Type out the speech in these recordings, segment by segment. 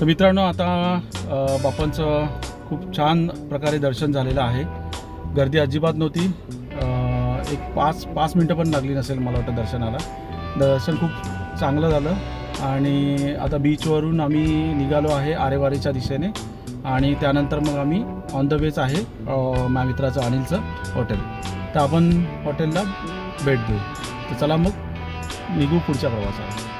तर मित्रांनो आता बापांचं खूप छान प्रकारे दर्शन झालेलं आहे. गर्दी अजिबात नव्हती. एक पाच पाच मिनटं पण लागली नसेल मला वाटतं दर्शनाला. दर्शन खूप चांगलं झालं आणि आता बीचवरून आम्ही निघालो आहे आरेवारीच्या दिशेने आणि त्यानंतर मग आम्ही ऑन द वेच आहे माझ्या मित्राचं अनिलचं हॉटेल तर आपण हॉटेलला भेट देऊ. तर चला मग निघू पुढच्या प्रवासाला.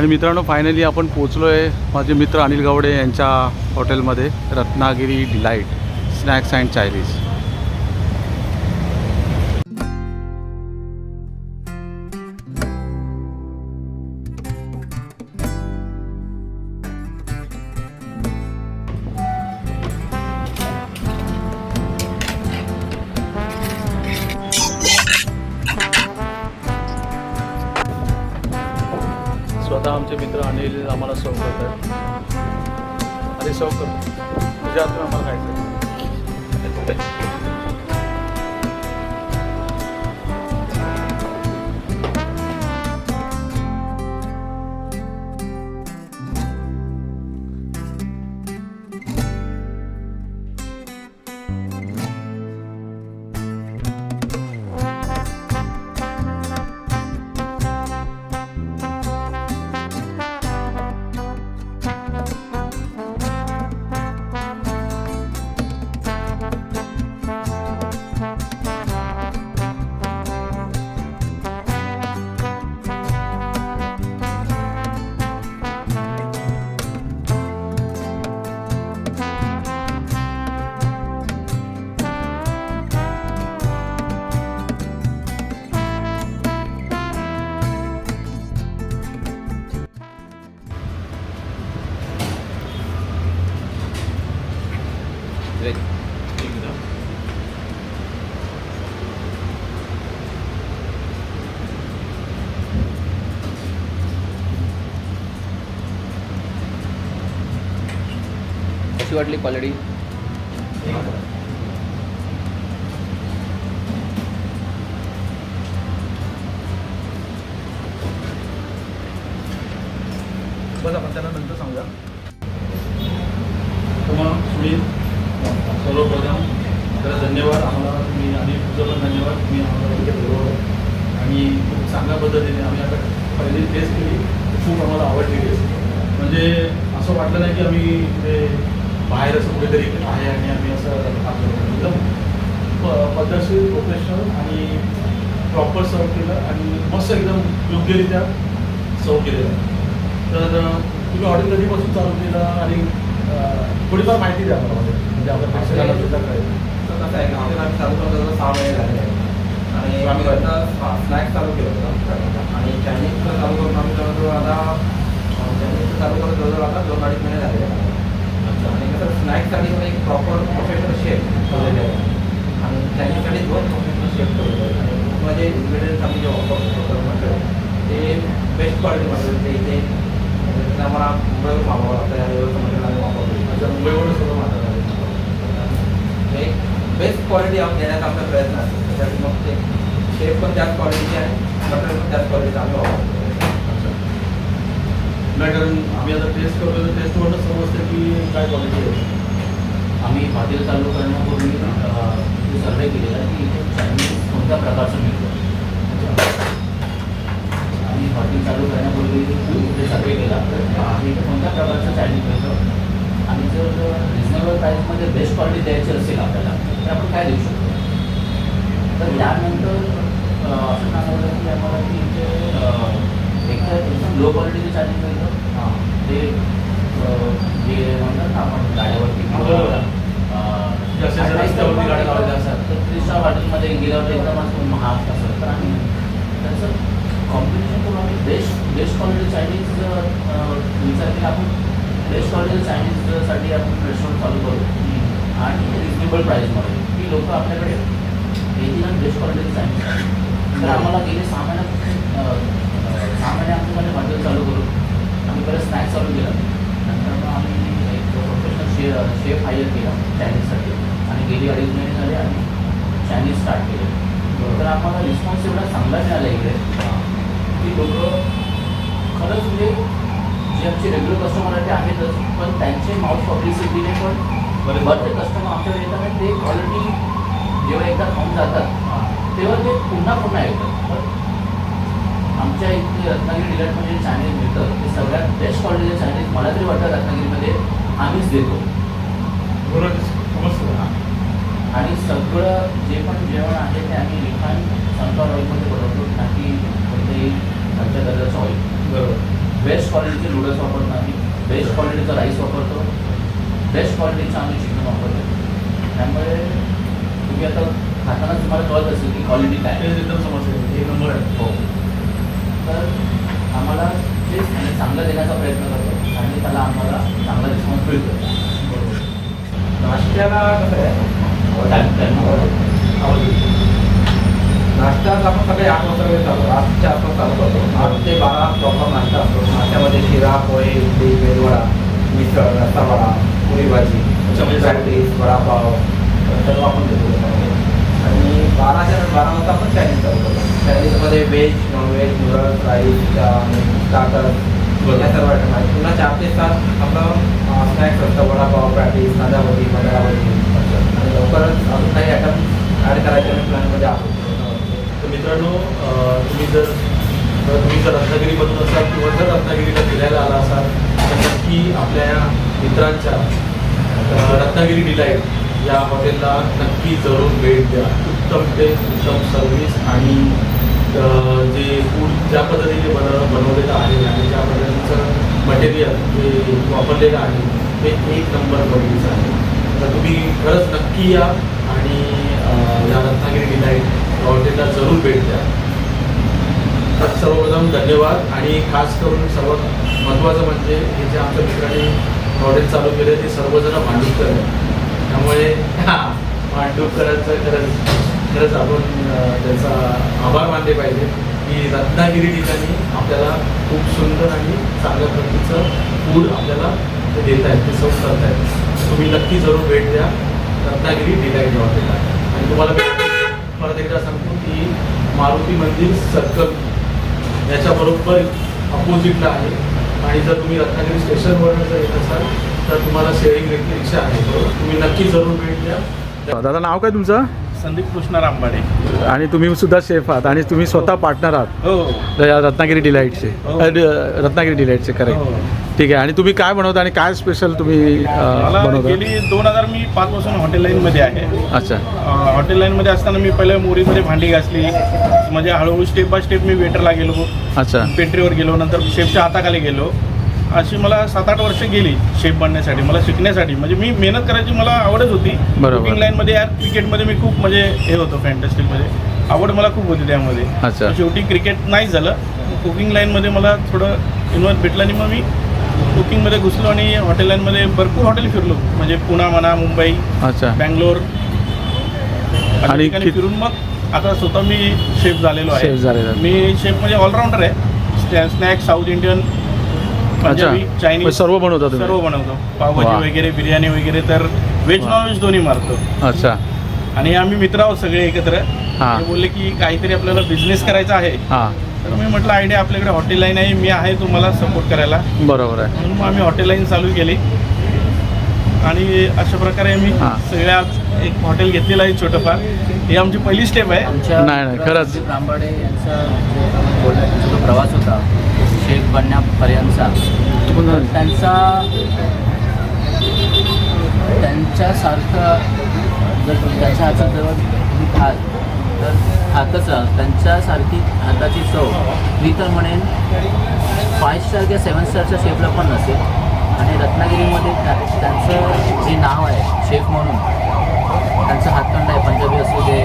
आणि मित्रांनो फायनली आपण पोचलो आहे माझे मित्र अनिल गावडे यांच्या हॉटेलमध्ये Ratnagiri delight snacks and Chinese Anil वाटली क्वालिटी. बस आपण त्यांना नंतर सांगूया. तर मग सुनील सर्वप्रथम तर धन्यवाद. आम्हाला तुम्ही आणि तुझं पण धन्यवाद. तुम्ही आम्हाला आणि खूप चांगल्या पद्धतीने आम्ही आता पहिली टेस्ट केली. खूप आम्हाला आवडली टेस्ट म्हणजे असं वाटलं नाही की आम्ही इथे बाहेर असं कुठेतरी आहे आणि आम्ही असं. एकदम पद्धतशीर प्रोफेशनल आणि प्रॉपर सर्व केलं आणि मस्त एकदम योग्यरित्या सर्व केलेलं. तर तुम्ही हॉटेल कधीपासून चालू केलं आणि थोडीफार माहिती द्या मला म्हणजे आपल्या प्रेक्षकांना सुद्धा कळेल तर कसं आहे हॉटेल आम्ही चालू करत सहा महिने आहे आणि आम्ही आता स्नॅक्स चालू केलं होतं. आणि चायनीजचं चालू करून आम्ही जवळजवळ आता चायनीजचं चालू करत जवळजवळ आता दोन अडीच महिने झालेले आहे आणि ठिकाणी एक प्रॉपर प्रोफेशनल शेफ ठेवलेले आहे. आणि चायनीजसाठी दोन प्रोफेशनल शेफ ठेवलेले आहेत आणि पूर्ण जे इन्ग्रेडियंट्स आम्ही जे वापर करतो म्हटलं ते बेस्ट क्वालिटी मटेरियल ते इथे म्हणजे ते आम्हाला मुंबईवर मागवावं लागतं. या व्यवस्था मटेरियल आम्ही वापरतो अच्छा मुंबईवरून सगळं मागवलं एक बेस्ट क्वालिटी आम्ही देण्याचा आमचा प्रयत्न असतो त्यासाठी मग ते शेप पण त्याच क्वालिटीचे आहे मटेरियल पण त्याच क्वालिटीचं आम्ही वापरतो नाही कारण आम्ही आता टेस्ट करतो तर टेस्टवरच समजतं की काय क्वालिटी आहे. आम्ही हॉटेल चालू करण्यापूर्वी सर्वे केलेला की इथे चायनीज कोणत्या प्रकारचं मिळतं? आम्ही हॉटेल चालू करण्यापूर्वी इथे सर्वे केला. तर आम्ही इथे कोणत्या प्रकारचं चायनीज मिळतं? आणि जर रिजनेबल प्राईसमध्ये बेस्ट क्वालिटी द्यायची असेल आपल्याला तर आपण काय देऊ शकतो? तर त्यानंतर असं सांगायचं की आम्हाला की इथे एक तर लो क्वालिटीचं चायनीज मिळतं. ते जे म्हणतात ना आपण गाड्यावरती बरोबर. अं, जसे जसे रस्त्यावरती गाड्या लावलेल्या असतात. तर त्रिशा हॉटेलमध्ये गेल्यावर एकदम असं महाग असं तर आम्ही त्याचं कॉम्बिनेशन करून आम्ही बेस्ट बेस्ट क्वालिटी चायनीज विचार केला आपण. बेस्ट क्वालिटी चायनीजसाठी आपण रेस्टॉरंट चालू करू. आणि रिजनेबल प्राईसमध्ये की लोक आपल्याकडे येतील आणि बेस्ट क्वालिटीचं चायनीज तर आम्हाला गेले सहा महिन्यात सहा महिने आमच्याकडे हॉटेल चालू करून आम्ही परत स्नॅक्स चालू केलं नंतर मग आम्ही एक प्रोफेशनल शे शेफ हायर केला चायनीजसाठी आणि गेली अडीच महिने झाले आम्ही चायनीज स्टार्ट केले. तर आम्हाला रिस्पॉन्स एवढा चांगला मिळाला इकडे. की लोक खरंच म्हणजे जे आमचे रेग्युलर कस्टमर आहे ते आहेतच पण त्यांचे माउथ पब्लिसिटीने पण बरेच बरेचसे कस्टमर आमच्याकडे येतात आणि ते क्वालिटी जेव्हा एकदा खाऊन जातात तेव्हा ते पुन्हा पुन्हा येतात. आमच्या इथे रत्नागिरी डिलरमध्ये जे चायनीज मिळतं. ते सगळ्यात बेस्ट क्वालिटीचे चायनीज मला तरी वाटतं रत्नागिरीमध्ये. आम्हीच देतो. आणि सगळं जे पण जेवण आहे ते आम्ही रिफाईन सनफ्लॉवर ऑइलमध्ये बनवतो ना की कोणतेही खालच्या दर्जाचं ऑइल. बरोबर. बेस्ट क्वालिटीचे नूडल्स वापरतो आम्ही. बेस्ट क्वालिटीचा राईस वापरतो. बेस्ट क्वालिटीचं आम्ही चिकन वापरतो. त्यामुळे तुम्ही आता खाताना तुम्हाला कळत असेल की क्वालिटी काय एकदम समजतं एक नंबर आहे. हो. तर आम्हाला तेच चांगलं देण्याचा प्रयत्न करतो. त्याला आम्हाला चांगला रिस्पॉन्स मिळतो नाश्त्याला कसं आहे टाईम टाईम नाश्ता आपण सकाळी आठ वाजता वगैरे चालू आठच्या आसपास चालू करतो. आठ ते बारा प्रॉपर नाश्ता असतो नाश्त्यामध्ये शिरा पोहे इडली मेदवडा मिसळ रस्सावडा पुरी भाजी म्हणजे पॅटीस वडापाव सर्व आपण देतो. आणि बाराच्या बारा वाजता आपण चायनीज चालू करतो. चायनीजमध्ये veg non-veg noodles rice starter बरं. वाटत. नाही पुन्हा चार ते सात आपलं स्नॅक्स असतं वडापाव पॅटीस कांदा भजी आणि लवकरच अजून काही आयटम ॲड करायचे आम्ही प्लॅनमध्ये आहोत. तर मित्रांनो तुम्ही जर तुम्ही जर रत्नागिरीमधून असाल किंवा जर रत्नागिरीला फिरायला आला असाल तर नक्की आपल्या या मित्रांच्या रत्नागिरी डिलाईट या हॉटेलला नक्की जरूर भेट द्या. उत्तम टेस्ट उत्तम सर्व्हिस आणि जे फूड ज्या पद्धतीने बन बनवलेलं आहे आणि ज्या पद्धतीचं मटेरियल जे वापरलेलं आहे ते एक नंबर गरजेचं आहे. तर तुम्ही खरंच नक्की या आणि या रत्नागिरी डिलाईट हॉटेलला जरूर भेट द्या. तर सर्वप्रथम धन्यवाद आणि खास करून सर्वात महत्त्वाचं म्हणजे हे जे आमच्या मित्रांनी हॉटेल चालू केले ते सर्वजण भांडूपकर आहे त्यामुळे हां भांडूपकरांचं खरंच खरंच आपण त्याचा त्यांचा आभार मानले पाहिजे की रत्नागिरी ठिकाणी आपल्याला खूप सुंदर आणि चांगल्या प्रतीचं फूड आपल्याला ते देत आहेत ते सर्व करत आहेत. तुम्ही नक्की जरूर भेट द्या रत्नागिरी डिलाईट हॉटेलला. आणि तुम्हाला परत एकदा सांगतो की मारुती मंदिर सर्कल याच्याबरोबर अपोजिटला आहे. आणि जर तुम्ही रत्नागिरी स्टेशनवर जर येत असाल तर तुम्हाला शेअरिंग रिक्षा आहे. बरोबर? तुम्ही नक्की जरूर भेट द्या. दादा नाव काय तुमचं? संदीप कृष्ण रामबाडे. आणि तुम्ही सुद्धा शेफ आहात आणि तुम्ही स्वतः पार्टनर आहात. हो या रत्नागिरी डिलाईटचे हो. अ, ड- रत्नागिरी डिलाईटचे हो. करेक्ट ठीक आहे. आणि तुम्ही काय बनवता आणि काय स्पेशल तुम्ही अ, मला बनवता? गेली दोन हजार मी पाच पासून हॉटेल लाईनमध्ये आहे. अच्छा. अं, हॉटेल लाईनमध्ये असताना मी पहिले मोरीमध्ये भांडी घासली. म्हणजे हळूहळू स्टेप बाय स्टेप मी वेटरला गेलो. अच्छा. पेंट्रीवर गेलो. नंतर शेफच्या हाताखाली गेलो. अशी मला सात आठ वर्ष गेली शेफ बनण्यासाठी मला शिकण्यासाठी. म्हणजे मी मेहनत करायची मला आवडच होती. कुकिंग लाईनमध्ये यार क्रिकेटमध्ये मी खूप म्हणजे हे होतो फॅन्टॅस्टिकमध्ये आवड मला खूप होती त्यामध्ये. शेवटी क्रिकेट नाही झालं. कुकिंग लाईनमध्ये मला थोडं इन्व्हॉल्व भेटलं आणि मग मी कुकिंगमध्ये घुसलो आणि हॉटेल लाईनमध्ये भरपूर हॉटेल फिरलो. म्हणजे पुणा म्हणा मुंबई अच्छा. बँगलोर. आणि फिरून मग आता स्वतः मी शेफ झालेलो आहे. मी शेफ म्हणजे ऑलराऊंडर आहे. Snacks south Indian Punjabi Chinese सर्व बनवता तुम्ही? सर्व बनवतो. वा. पावभाजी वगैरे बिर्याणी वगैरे तर व्हेज वा. नॉनव्हेज दोन्ही मारतो. अच्छा. आणि आम्ही मित्र आहोत सगळे एकत्र. हां. ते बोलले की काहीतरी आपल्याला बिझनेस करायचा आहे. हां. तर मी म्हटलं आयडिया आपल्याकडे हॉटेल लाईन आहे मी आहे तुम्हाला सपोर्ट करायला. बरोबर आहे. म्हणून मग आम्ही हॉटेल लाईन चालू केली. आणि अशा प्रकारे आम्ही हां. सगळ्या एक हॉटेल घेतलेलं आहे छोटंफार. ही आमची पहिली स्टेप आहे. आमच्या नाही, नाही, खरंच. रामबाडे यांचा जे बोलण्याचा जो प्रवास होता बनण्यापर्यंतचा. त्यांचा त्यांच्यासारखं जर त्यांच्या हातात जर तुम्ही खाल तर हातच त्यांच्यासारखी हाताची चव. मी तर म्हणेन फाय स्टार किंवा सेवन स्टारच्या शेफला पण नसेल. आणि रत्नागिरीमध्ये त्या- त्यांचं जे नाव आहे शेफ म्हणून त्यांचा हातखंड आहे पंजाबी असू दे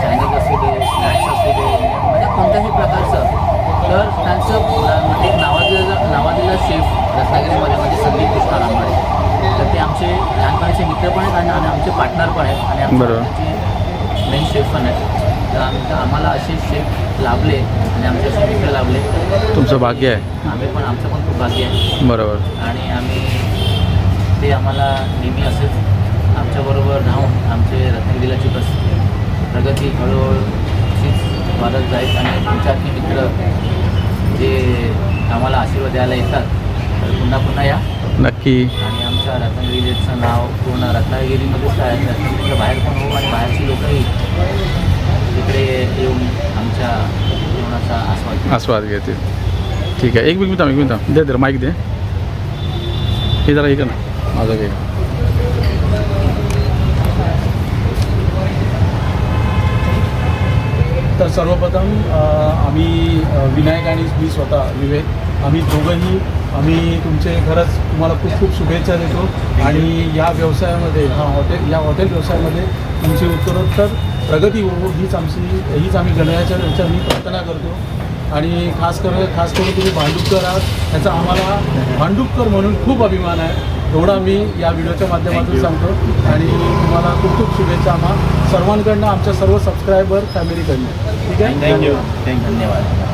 चायनीज असू दे स्नॅक्स असू दे म्हणजे कोणत्याही प्रकारचं. तर त्यांचं नावाजलेलं शेफ रत्नागिरीमध्ये म्हणजे संदीप कृष्णा रामबाडे तर ते आमचे लहानपणीचे मित्र पण आहेत आणि आमचे पार्टनर पण आहेत आणि आमचे मेन शेफ पण आहेत. तर आम आम्हाला असे शेफ लाभले आणि आमचे असे मित्र लाभले. तुमचं भाग्य आहे. आम्ही पण आमचं पण खूप भाग्य आहे. बरोबर. आणि आम्ही ते आम्हाला नेहमी असेच आमच्याबरोबर राहून आमचे रत्नागिरीलाची बस प्रगती हळूहळू वाढत जाईल आणि तुमच्यातले मित्र जे आम्हाला आशीर्वाद द्यायला येतात. तर पुन्हा पुन्हा या. नक्की. आणि आमच्या रत्नागिरीचं नाव पूर्ण रत्नागिरीमध्येच काय रत्नागिरीच्या बाहेर पण होऊ आणि बाहेरची लोकही तिकडे येऊन आमच्या जेवणाचा आस्वाद. आस्वाद घेतील. ठीक आहे. एक मिनिट थांब एक मिनिट थांब. दे दे माईक दे. हे जरा हे कर ना. माझं घे. तर सर्वप्रथम आम्ही विनायक आणि मी स्वतः विवेक आम्ही दोघंही आम्ही तुमचे खरंच तुम्हाला खूप खूप शुभेच्छा देतो. आणि या व्यवसायामध्ये हा हॉटेल या हॉटेल व्यवसायामध्ये तुमची उत्तरोत्तर प्रगती हो हीच आमची हीच आम्ही गणरायाच्या याच्यावर मी प्रार्थना करतो. आणि खास कर खास करून तुम्ही भांडुपकर आहात त्याचा आम्हाला भांडुपकर म्हणून खूप अभिमान आहे. एवढा मी या व्हिडिओच्या माध्यमातून सांगतो. आणि तुम्हाला खूप खूप शुभेच्छा आम्हा. सर्वांकडनं आमच्या सर्व सबस्क्रायबर फॅमिलीकडनं ठीक आहे थँक्यू धन्यवाद